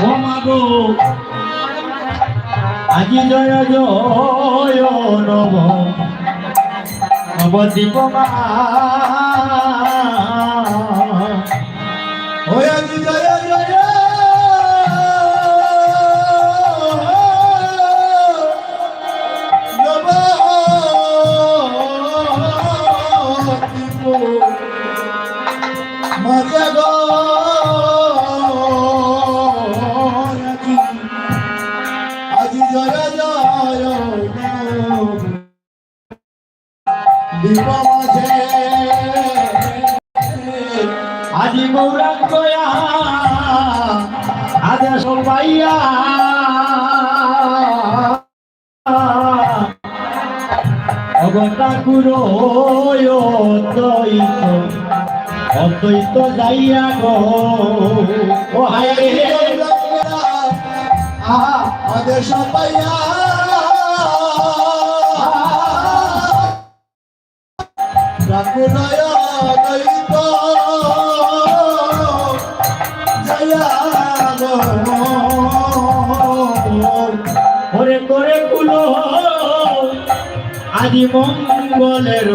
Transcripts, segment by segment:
ও মাগো আজি জয় জয় নব নবদ্বীপ মা মাঝে অবতাকুর দৈত অদ্বৈত যাইয়া গো ও হায় আদেশ পাইয়া ওরে করে আদি মঙ্গলের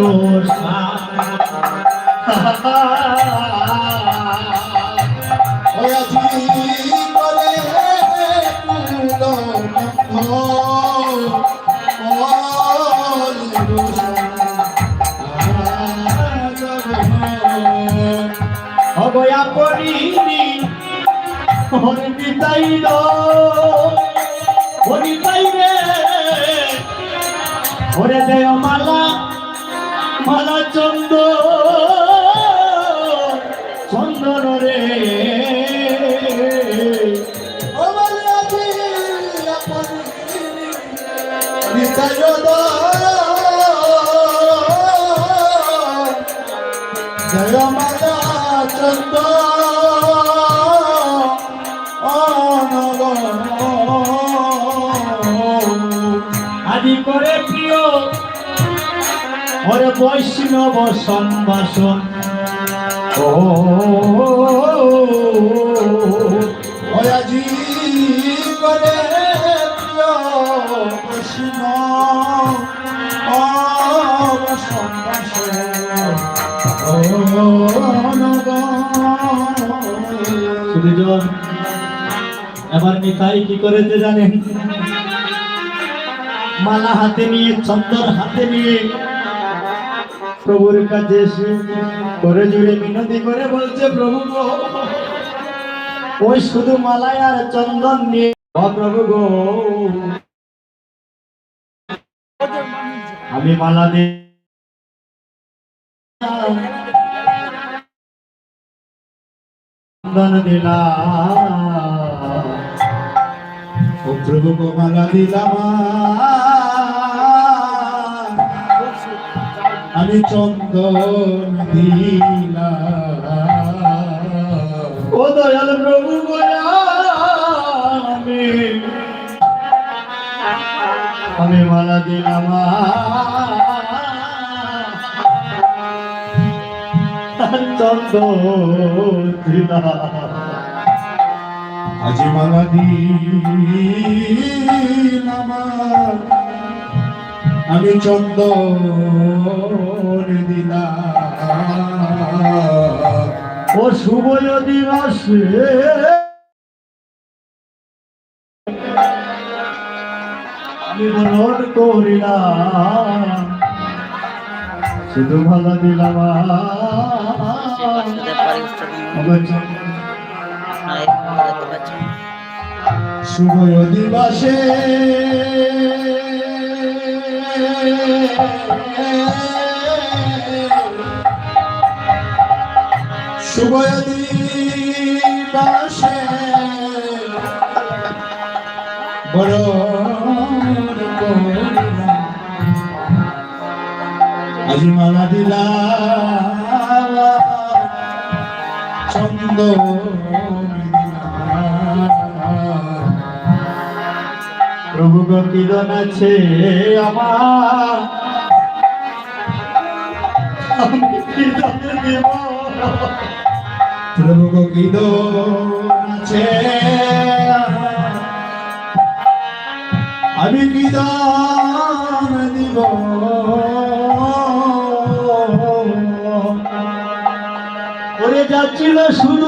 অবয়া পরিনি হরি পিতাই ওরে দেয় মালা মালা চন্দ চন্দন রে। জয় মালা চন্দ বৈষ্ণব সম্ভাষণ ও আজি করে বৈষ্ণব সম্ভাষণ এবার নিতাই কি করেছে জানেন? মালা হাতে নিয়ে চন্দন হাতে নিয়ে প্রভুর কাছে করে জুড়ে মিনতি করে বলছে, প্রভু গো, ওই শুধু মালায় আর চন্দন নিয়ে প্রভু গো, আমি মালা দিয়ে চন্দন দিলাম। প্রভু গো, মালা দিলাম। আমি চন্দন দিলাম। ও দয়াল প্রভু আমি আমি মালা দিলাম চন্দন দিলাম। আজ মালা দিলাম আমি চন্দন দিলাম। ও শুভ বরণ করিলাম। শুধু ভালো দিলাম। শুভ দিবসে শুভ দিবসে বড় আজ মালা দিলা চন্দ কিরণ আছে আমার। আছে আমি কিদান দিব। ওরে যাচ্ছিল শুধু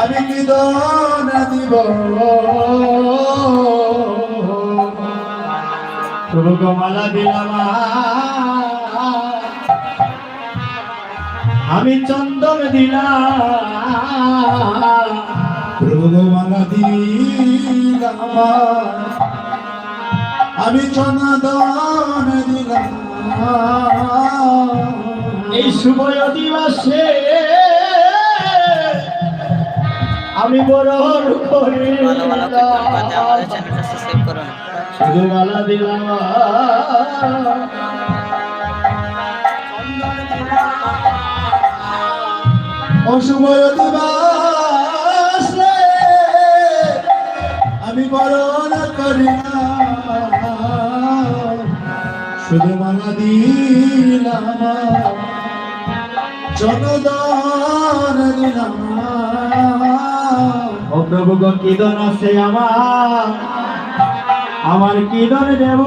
আমি কি দোর দিব। প্রভু মালা দিলাম আমি চন্দন দিলাম। প্রভু দিলাম আমি চন্দন দিলাম এই শুভ দিবসে আমি বড় করি শুধু মালা দিলাম অসময় আমি করি না। শুধু মালা দিলাম জনদান দিলাম প্রভু গো কীর্তন আছে আমার? আমার কীর্তন দেব?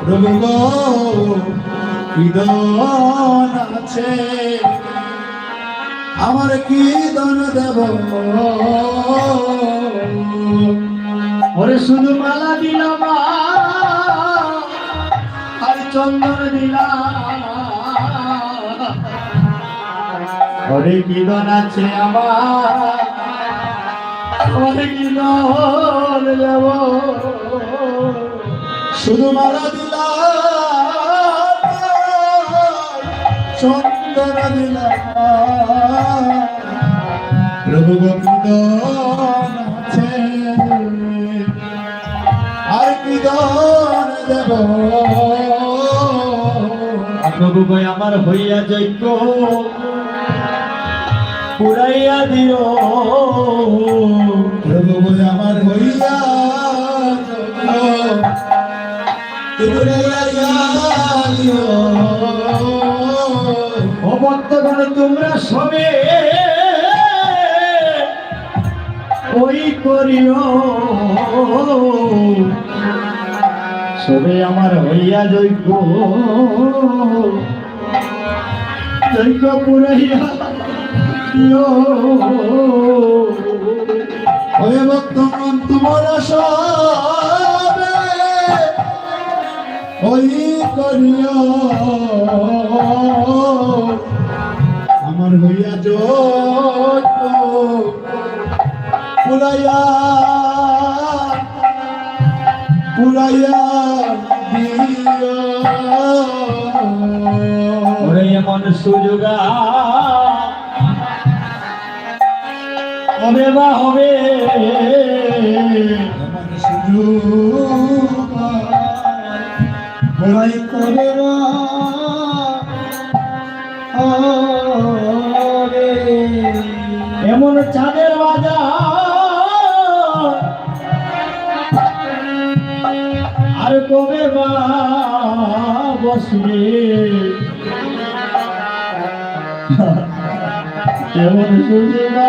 প্রভু গো কীর্তন আছে? আমার কীর্তন দেব? ওরে শুধু মালা দিলাম আর চন্দন দিলাম ওরে কীর্তন আছে আমার। দিন যাব। শুধু মারা দিলাম দিলাম। প্রভু গোপীদন আছে। আর কি দেব প্রভু গো, আমার হইয়া যজ্ঞ পুরাইয়া দিও। প্রভু বলে আমার হইয়া ভক্তগণ তোমরা সবে। ওই করিও। সবে আমার হইয়া যজ্ঞ। যজ্ঞ পুরাইয়া হয়ে বর্তমান তোমার ওই করিয়া। আমার হইয়া পুরাইয়া পুরাইয়া ওরে এমন সুযোগা হবে। বা হবে না হবে। এমন চাঁদের বাজার। আর কবে বা বসবে? এমন সুযোগা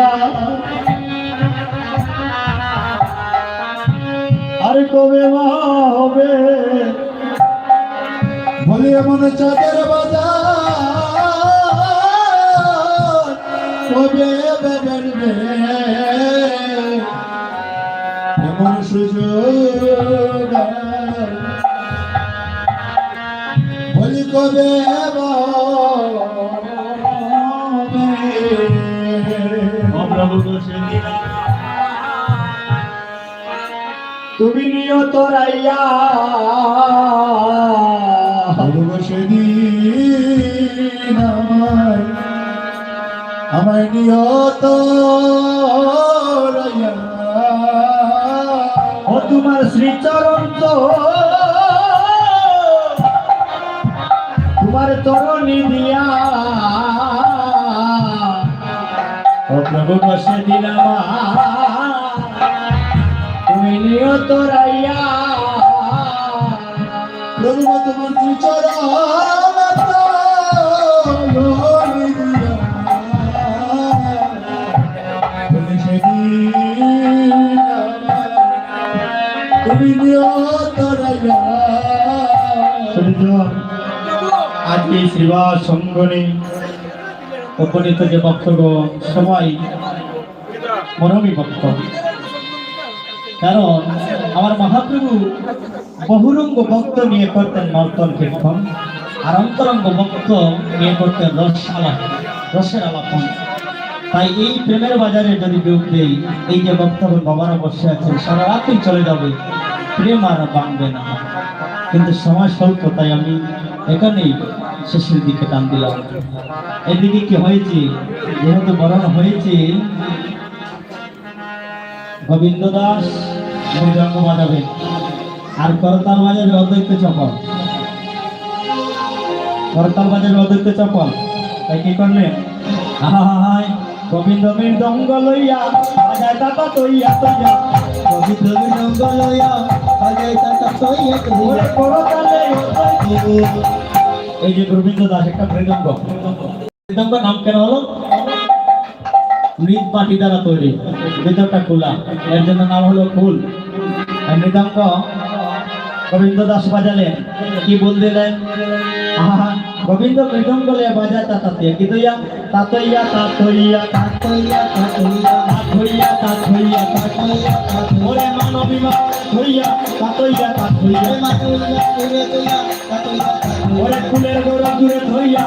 কবে বা হবে? বলি এমন চাঁদের বাজার কবে সুযোগ তুমি নিয়ত রাইয়া। সেদিন আমার নিয়ত ও তোমার শ্রীচরণ তো। তোমার চরণী দিয়া। ও প্রভু বসে দিলাম হইলেও তোরাইয়া প্রভু তোমার চরণ আজকে সেবা সঙ্গনে উপনীত যে ভক্তগণ সবাই মরমী ভক্ত। কারণ আমার মহাপ্রভু বহুরঙ্গ ভক্ত নিয়ে করতেন নর্তন কীর্তন, আর অন্তরঙ্গ ভক্ত নিয়ে করতেন রস আলাপ রসের আলাপন। তাই এই প্রেমের বাজারে যদি ডুব দেই, এই যে বক্তব্য বাবারা বসে আছেন, সারা রাতই চলে যাবে, প্রেম আর বাঁধবে না। কিন্তু সময় স্বল্প, তাই আমি এখানেই শেষের দিকে টান দিলাম। এদিকে কি হয়েছে? যেহেতু বরণ হয়েছে গোবিন্দ দাস মৃদঙ্গ বাজাবেন আর করতাল বাজাবে অদ্বৈত চপল। করতাল বাজাবে অদ্বৈত চপল। তাই কি করলেন গোবিন্দ মৃদঙ্গ লইয়া বাজায় দাতা তৈয়া তৈয়া। গোবিন্দ মৃদঙ্গ লইয়া বাজায় দাতা তৈয়া তৈয়া। করতালে এই যে গোবিন্দ দাস একটা মৃদঙ্গ। মৃদঙ্গ নাম কেন হলো? মৃৎ মাটি দ্বারা তৈরি। ভিতরটা খোলা। এর জন্য নাম হলো ফুল। মৃদঙ্গ গোবিন্দ দাস বাজালে কি বল দিলেন? গোবিন্দ মৃদঙ্গ লে বাজা তাতাতিয়া কি দইয়া তাতইয়া তাতইয়া তাতইয়া তাতইয়া তাতইয়া তাতইয়া তাতইয়া। ওরে মানবী মা। হইয়া ওরে ফুলের গোড়া দূরে ধইয়া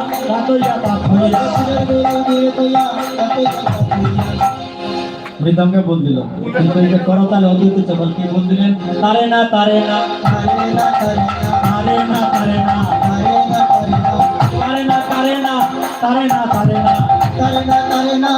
মৃদঙ্গে বল দিল। কিন্তু এই যে করতালে অদ্ভুত চকল কি বল দিলেন? তারে না তারে না। তারে না তারে না। তারে না তারে না। তারে না তারে না। তারে না তারে না। তারে না তারে না।